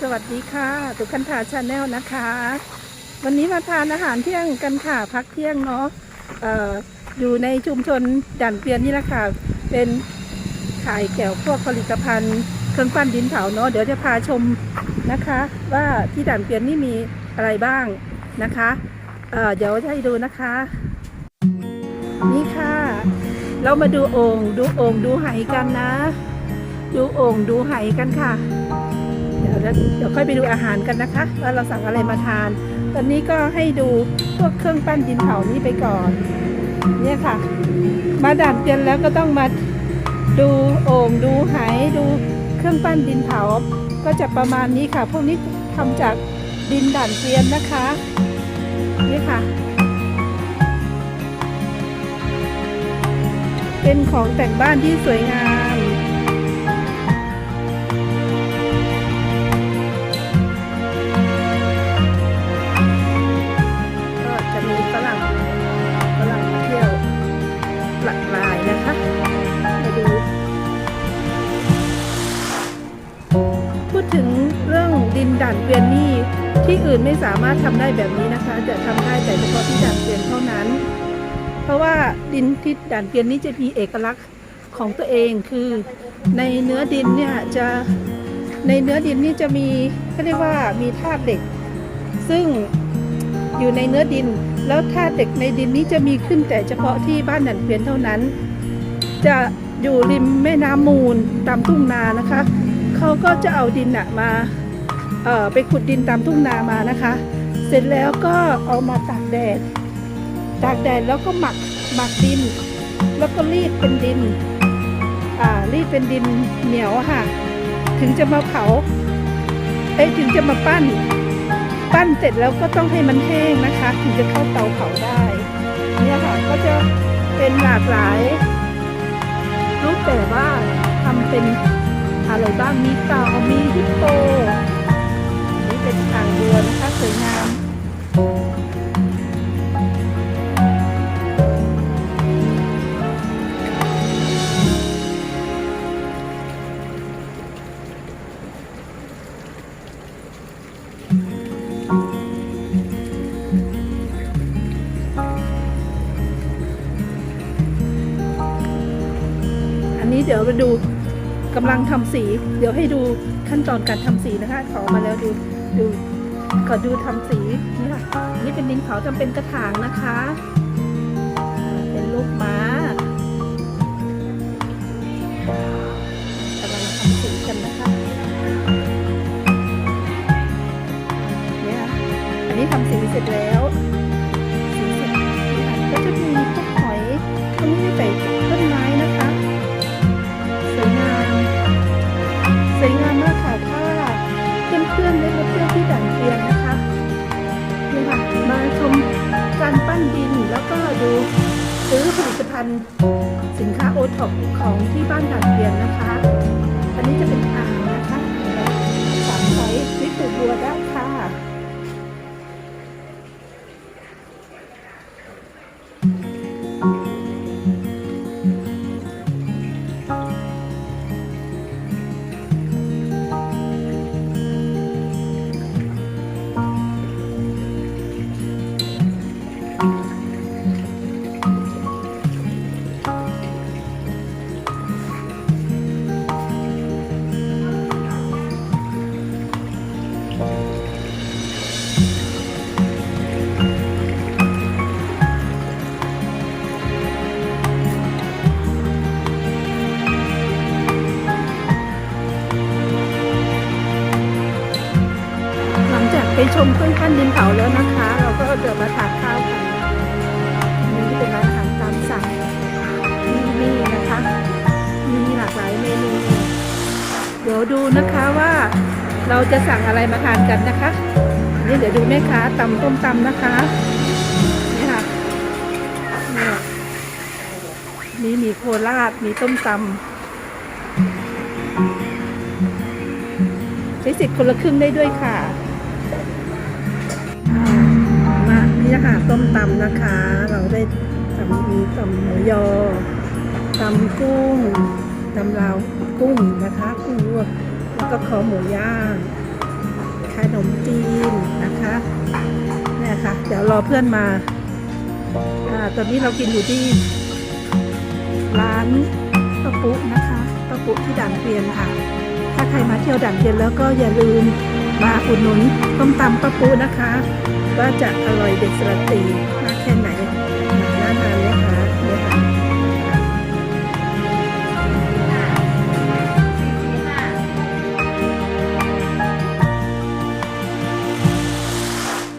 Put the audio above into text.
สวัสดีค่ะตุกคันธาชาแนลนะคะ วันนี้มาทานอาหารเที่ยงกันค่ะพักเที่ยงเนาะอออยู่ในชุมชนด่านเกวียนนี่แหละค่ะ เป็นขายแก้วพวกผลิตภัณฑ์เครื่องปั้นดินเผาเนาะเดี๋ยวจะพาชมนะคะ ว่าที่ด่านเกวียนนี่มีอะไรบ้างนะคะเเดี๋ยวจะให้ดูนะคะ นี่ค่ะ เรามาดูโอ่งดูโอ่งดูไหกันนะ ดูโอ่งดูไหกันค่ะ เดี๋ยวเดี๋ยวค่อยไปดูอาหารกันนะคะว่าเราสั่งอะไรมาทาน ตอนนี้ก็ให้ดูพวกเครื่องปั้นดินเผานี้ไปก่อน เนี่ยค่ะ มาด่านเกวียนแล้วก็ต้องมาดูโอ่งดูไหดูเครื่องปั้นดินเผา ก็จะประมาณนี้ค่ะ พวกนี้ทำจากดินด่านเกวียนนะคะ นี่ค่ะ เป็นของแต่งบ้านที่สวยงาม วียนนี่ที่อื่นไม่สามารถทำได้แบบนี้นะคะ จะทำได้แต่เฉพาะที่ด่านเกวียนเท่านั้น เพราะว่าดินที่ด่านเกวียนนี้จะมีเอกลักษณ์ของตัวเองคือในเนื้อดินเนี่ยจะในเนื้อดินนี่จะมีเขาเรียกว่ามีธาตุเหล็ก ซึ่งอยู่ในเนื้อดิน แล้วธาตุเหล็กในดินนี้จะมีขึ้นแต่เฉพาะที่บ้านด่านเกวียนเท่านั้น จะอยู่ริมแม่น้ำมูลตามทุ่งนานะคะเขาก็จะเอาดินอะมา เอ่อไปขุดดินตามทุ่งนามานะคะ เสร็จแล้วก็เอามาตากแดด ตากแดดแล้วก็หมักหมักดิน แล้วก็รีดเป็นดิน อ่ารีดเป็นดินเหนียวค่ะ ถึงจะมาเผาเอ้ถึงจะมาปั้น ปั้นเสร็จแล้วก็ต้องให้มันแห้งนะคะ ถึงจะเข้าเตาเผาได้ เนี่ยค่ะก็จะเป็นหลากหลายรูปแบบว่าทำเป็นอะไรบ้างมีเต่ามีฮิปโป นี้เดี๋ยวมาดูกำลังทำสี เดี๋ยวให้ดูขั้นตอนการทำสีนะคะขอมาแล้วดูดูขอดูทำสีนี่ค่ะนี่เป็นดินเผาทำเป็นกระถางนะคะ เป็นลูกม้ากำลังทำสีกันนะคะเนี่ยอันนี้ทำสีเสร็จแล้ว ดูซื้อผลิตภัณฑ์สินค้าโอท็อปของที่บ้านด่านเกวียนนะคะ อันนี้จะเป็นอ่า ไปชมเครื่องปั้นดินเผาแล้วนะคะ เราก็เดินมาทา เราจะสั่งอะไรมาทานกันนะคะ นี่เดี๋ยวดูแม่ค้าตำต้มตำนะคะ นี่ค่ะนี่มีโคราชมีต้มตำใช้สิทธิ์คนละครึ่งได้ด้วยค่ะ มานี่นะคะต้มตำนะคะ เราได้ตำมีตำหมูยอตำกุ้งตำลาวกุ้งนะคะกุ้งลวก แล้วก็คอหมูย่างขนมจีนนะคะเนี่ยค่ะ เดี๋ยวรอเพื่อนมาอ่าตอนนี้เรากินอยู่ที่ร้านป้าปุ๊นะคะป้าปุ๊ที่ด่านเกวียนค่ะ ถ้าใครมาเที่ยวด่านเกวียนแล้วก็อย่าลืมมาอุดหนุนต้มตำป้าปุ๊นะคะ ว่าจะอร่อยเด็ดสระตี